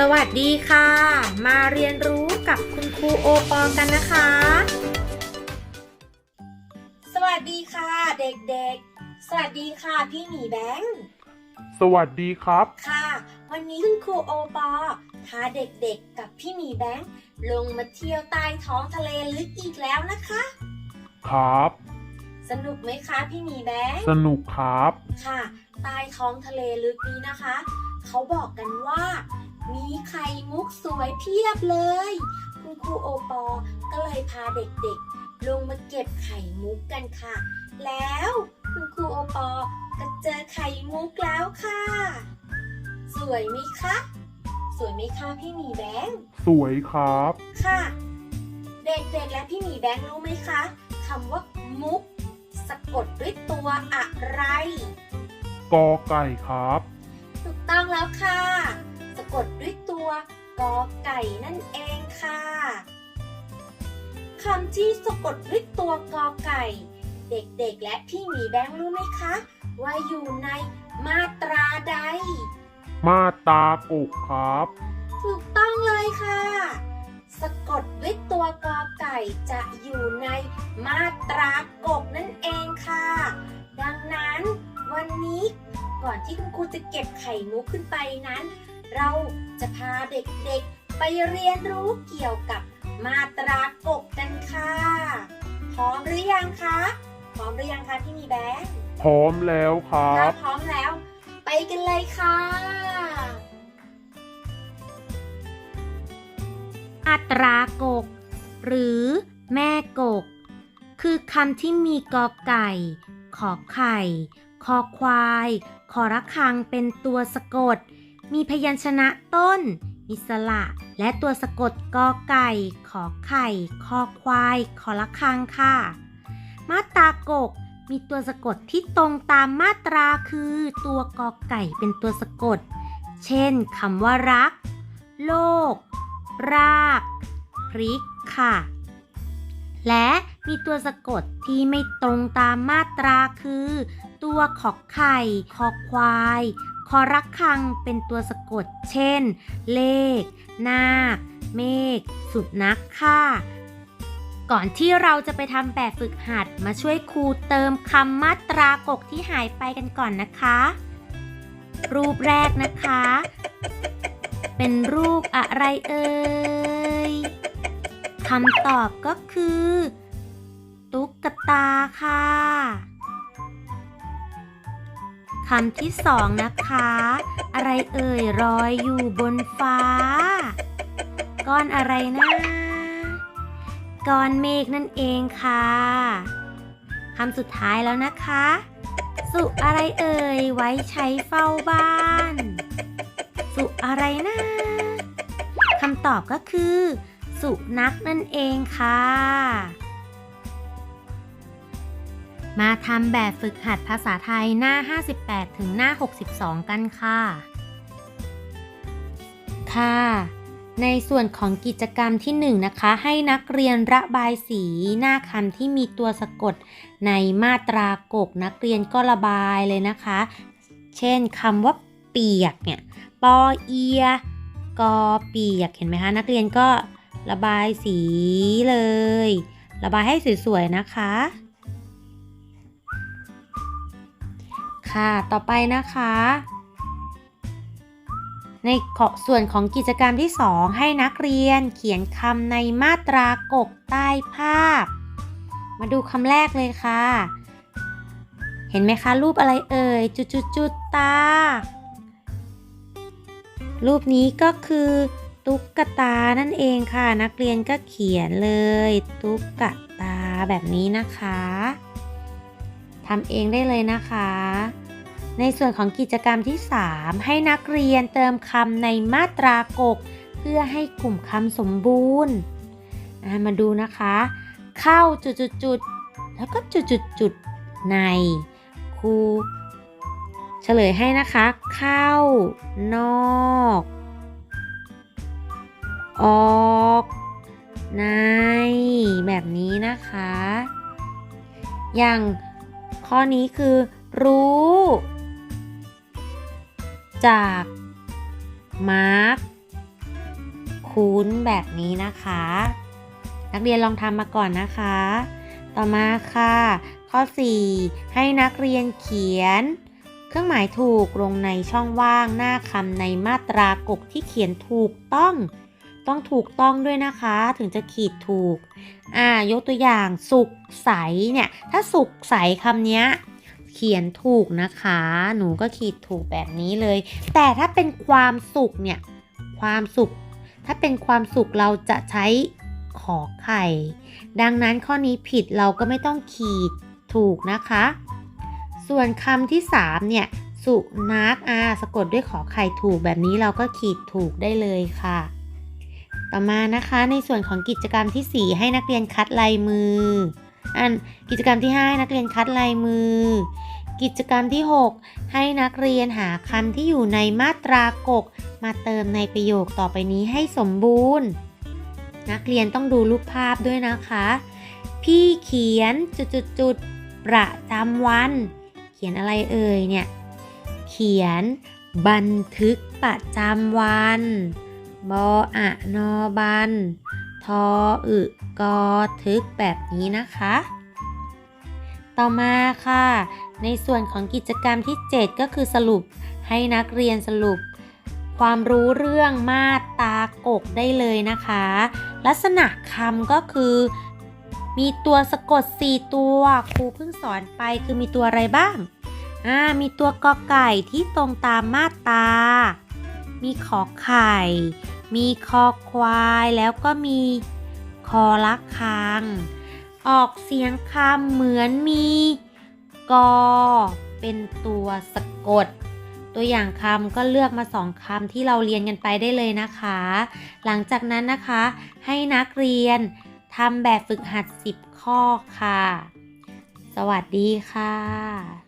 สวัสดีค่ะ มาเรียนรู้กับคุณครูโอปอกันนะคะ สวัสดีค่ะ เด็กๆ สวัสดีค่ะพี่หมีแบงค์สวัสดีครับ ค่ะ วันนี้คุณครูโอปอพาเด็กๆกับพี่หมีแบงค์ลงมาเที่ยวใต้ท้องทะเลลึกอีกแล้วนะคะ ครับ สนุกไหมคะพี่หมีแบงค์สนุกครับ ค่ะ ใต้ท้องทะเลลึกนี้นะคะ เขาบอกกันว่า มีไข่มุกสวยเพียบเลย คุณครูโอปอ ก็เลยพาเด็กๆ ลงมาเก็บไข่มุกกันค่ะ แล้วคุณครูโอปอ ก็เจอไข่มุกแล้วค่ะ สวยไหมคะ สวยไหมคะพี่หมีแบงค์สวยครับ ค่ะ เด็กๆและพี่หมีแบงค์รู้ไหมคะคำว่ามุก สะกดด้วยตัวอะไรกอไก่ครับ ถูกต้องแล้วค่ะสะ กดด้วยตัวกอไก่นั่นเองค่ะคำที่สะกดด้วยตัวกอไก่ เด็กๆและพี่หมีแบงค์รู้ไหมคะ ว่าอยู่ในมาตราใด มาตากุกครับ ถูกต้องเลยค่ะ สะกดด้วยตัวกอไก่จะอยู่ในมาตรากบนั่นเองค่ะ ดังนั้นวันนี้ก่อนที่คุณครูจะเก็บไข่มุกขึ้นไปนั้น เราจะพาเด็กๆ ไปเรียนรู้เกี่ยวกับมาตรากบกันค่ะ พร้อมหรือยังคะ พร้อมหรือยังคะพี่มีแบงค์พร้อมแล้วครัถ้าบ พร้อมแล้ว ไปกันเลยค่ะ อัตรากก หรือแม่กก คือคำที่มีกอไก่ ขอไข่ คอควาย ขอระคังเป็นตัวสะกด มีพยัญชนะต้นมีสระ และตัวสะกดกอไก่ ขอไข่ คอควาย ขอระคังค่ะ มาตรากก มีตัวสะกดที่ตรงตามมาตราคือ ตัวกอไก่เป็นตัวสะกด เช่นคำว่ารัก โลก ราก พริกค่ะ และมีตัวสะกดที่ไม่ตรงตามมาตราคือ ตัวขอไข่ คอควาย คอรักคังเป็นตัวสะกด เช่น เลข นาค เมฆ สุดนัขค่ะ ก่อนที่เราจะไปทำแบบฝึกหัดมาช่วยครูเติมคำมาตรากกที่หายไปกันก่อนนะคะ รูปแรกนะคะ เป็นรูปอะไรเอ่ยคำตอบก็คือ ตุ๊กตาค่ะ คำที่สองนะคะ อะไรเอ่ยลอยอยู่บนฟ้า ก้อนอะไรนะก้อนเมฆนั่นเองค่ะคำสุดท้ายแล้วนะคะ สุอะไรเอ่ยไว้ใช้เฝ้าบ้าน สุอะไรนะคำตอบก็คือ สุนัขนั่นเองค่ะ มาทำแบบฝึกหัดภาษาไทยหน้า 58 ถึงหน้า 62 กันค่ะ ค่ะ ในส่วนของกิจกรรมที่ 1 นะคะ ให้นักเรียนระบายสีหน้าคำที่มีตัวสะกดในมาตรากกนักเรียนก็ระบายเลยนะคะ เช่นคำว่าเปียกเนี่ย ปอเอีย กอเปียก เห็นไหมคะ นักเรียนก็ระบายสีเลย ระบายให้สวยๆนะคะ ค่ะ ต่อไปนะคะ ในส่วนของกิจกรรมที่ 2 ให้นักเรียนเขียนคำในมาตรากกใต้ภาพ มาดูคำแรกเลยค่ะ เห็นไหมคะ รูปอะไรเอ่ย จุดจุดจุดๆๆตา รูปนี้ก็คือตุ๊กตานั่นเองค่ะ นักเรียนก็เขียนเลย ตุ๊กตาแบบนี้นะคะทำเองได้เลยนะคะ ในส่วนของกิจกรรมที่ 3 ให้นักเรียนเติมคำในมาตรากก เพื่อให้กลุ่มคำสมบูรณ์มาดูนะคะ เข้าจุดๆๆแล้วก็จุดๆๆในครูเฉลยให้นะคะ เข้า นอก ออก ใน แบบนี้นะคะ อย่างข้อนี้คือรู้ จาก มาร์กคุ้นแบบนี้นะคะ นักเรียนลองทำมาก่อนนะคะ ต่อมาค่ะ ข้อ 4 ให้นักเรียนเขียน เครื่องหมายถูกลงในช่องว่างหน้าคำในมาตรากกที่เขียนถูกต้อง ต้องถูกต้องด้วยนะคะ ถึงจะขีดถูก อ่ายกตัวอย่างสุขใสเนี่ย ถ้าสุขใสคำเนี้ย เขียนถูกนะคะ หนูก็ขีดถูกแบบนี้เลย แต่ถ้าเป็นความสุขเนี่ย ความสุข ถ้าเป็นความสุขเราจะใช้ขอไข่ ดังนั้นข้อนี้ผิดเราก็ไม่ต้องขีดถูกนะคะ ส่วนคำที่ 3 เนี่ย สุนัขอาสะกดด้วยขอไข่ถูกแบบนี้เราก็ขีดถูกได้เลยค่ะ ต่อมานะคะในส่วนของกิจกรรมทีสี่4 ให้นักเรียนคัดลายมือ อันกิจกรรมที่5ให้นักเรียนคัดลายมือ กิจกรรมที่ 6 ให้นักเรียนหาคำที่อยู่ในมาตรากก มาเติมในประโยคต่อไปนี้ให้สมบูรณ์ นักเรียนต้องดูรูปภาพด้วยนะคะ พี่เขียนจุดๆๆประจำวัน เขียนอะไรเอ่ยเนี่ย เขียนบันทึกประจำวัน บออะนอบัน ทออึ กอทึกแบบนี้นะคะ ต่อมาค่ะ ในส่วนของกิจกรรมที่ 7 ก็คือสรุปให้นักเรียนสรุป ความรู้เรื่องมาตากกได้เลยนะคะ ลักษณะคำก็คือมีตัวสะกด 4 ตัว ครูเพิ่งสอนไปคือมีตัวอะไรบ้าง อ่า มีตัวกอไก่ที่ตรงตามมาตา มีขอไข่ มีคอควาย แล้วก็มี คอละคัง ออกเสียงคำเหมือนมีกอเป็นตัวสะกด ตัวอย่างคำก็เลือกมาสองคำที่เราเรียนกันไปได้เลยนะคะ หลังจากนั้นนะคะให้นักเรียนทำแบบฝึกหัด 10 ข้อค่ะ สวัสดีค่ะ